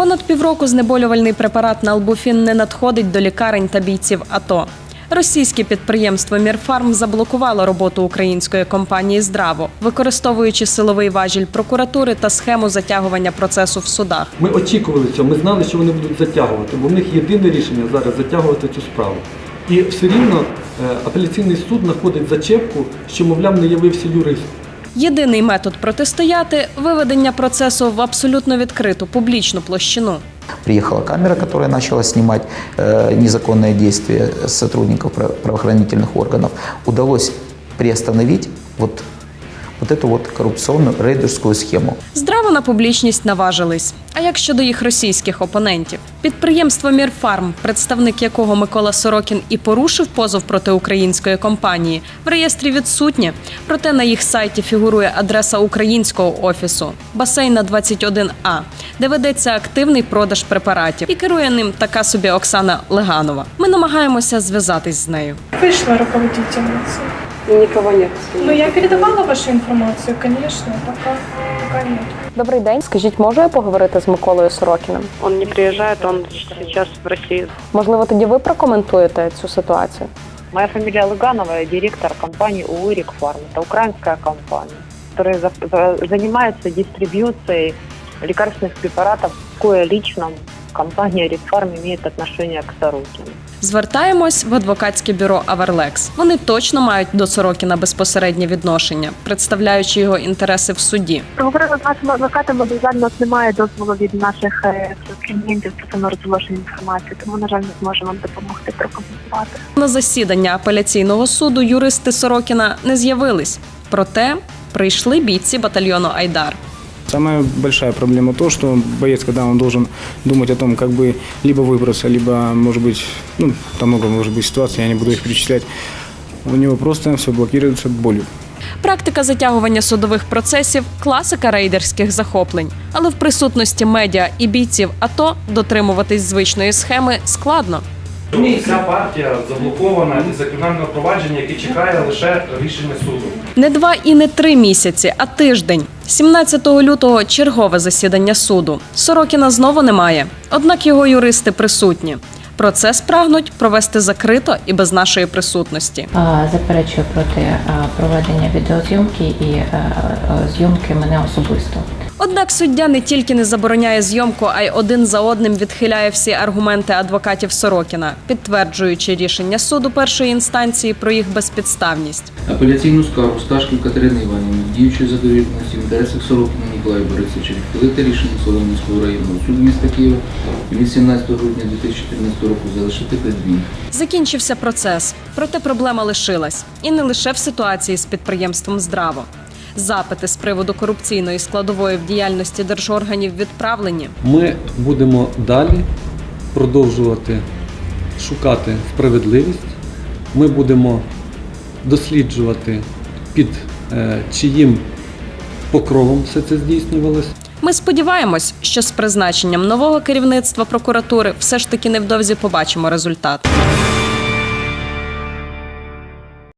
Понад півроку знеболювальний препарат Налбуфін не надходить до лікарень та бійців АТО. Російське підприємство Мірфарм заблокувало роботу української компанії Здраво, використовуючи силовий важіль прокуратури та схему затягування процесу в судах. Ми очікували цього, ми знали, що вони будуть затягувати, бо в них єдине рішення зараз затягувати цю справу. І все рівно е, апеляційний суд знаходить зачепку, що, мовляв, не явився юрист. Єдиний метод протистояти виведення процесу в абсолютно відкриту публічну площину. Приехала камера, которая начала снимать э, незаконные действия сотрудников право- правоохранительных органов. Удалось приостановить вот, вот эту вот коррупционную рейдерскую схему. Здраво на публічність наважились. А як щодо їх російських опонентів? Підприємство Мірфарм, представник якого Микола Сорокін і порушив позов проти української компанії, в реєстрі відсутнє. Проте на їх сайті фігурує адреса українського офісу басейна 21А, де ведеться активний продаж препаратів. І керує ним така собі Оксана Леганова. Ми намагаємося зв'язатись з нею. Вышла руководительница Нікого нет. Но я передавала вашу информацию, конечно, пока, пока нет. Добрий день. Скажіть, можу я поговорити з Миколою Сорокіним? Он не приезжает, он сейчас в России. Можливо, тоді ви прокоментуєте цю ситуацію? Моя фамилия Лыганова, я директор компании УИРИК Фарм. Это украинская компания, которая за- за- занимается дистрибьюцией лекарственных препаратов, кое лично компания Рикфарм имеет отношение к Сорокину. Звертаємось в адвокатське бюро Аверлекс. Вони точно мають до Сорокіна безпосереднє відношення, представляючи його інтереси в суді. Говорили з нашими адвокатами, бо нас немає дозволу від наших е, клієнтів стосовно розголошення інформації, тому, на жаль, не зможемо вам допомогти прокоментувати. На засідання апеляційного суду юристи Сорокіна не з'явились. Проте прийшли бійці батальйону Айдар. Самая большая проблема то, что боец, когда он должен думать о том, как бы либо выбраться, либо, может быть, ну, там много может быть ситуаций, я не буду их перечислять, у него просто все блокируется болью. Практика затягування судових процесів класика рейдерських захоплень. Але в присутності медіа і бійців АТО дотримуватись звичної схеми складно. Ні, ця партія заблокована із за кримінального провадження, яке чекає лише рішення суду. Не два і не три місяці, а тиждень. 17 лютого чергове засідання суду. Сорокіна знову немає. Однак його юристи присутні. Процес прагнуть провести закрито і без нашої присутності. Заперечую проти проведення відеозйомки і зйомки мене особисто. Однак суддя не тільки не забороняє зйомку, а й один за одним відхиляє всі аргументи адвокатів Сорокіна, підтверджуючи рішення суду першої інстанції про їх безпідставність. Апеляційну скаргу Сташків Катерини Іванівни, діючої задовільності в інтересах Сорокіна Ніколая Борисовича, відхилити рішення Соломінського районного суду міста Києва від 17 грудня 2014 року залишити без змін. Закінчився процес, проте проблема лишилась. І не лише в ситуації з підприємством Здраво. Запити з приводу корупційної складової в діяльності держорганів відправлені. Ми будемо далі продовжувати шукати справедливість. Ми будемо досліджувати, під е, чиїм покровом все це здійснювалось. Ми сподіваємось, що з призначенням нового керівництва прокуратури все ж таки невдовзі побачимо результат.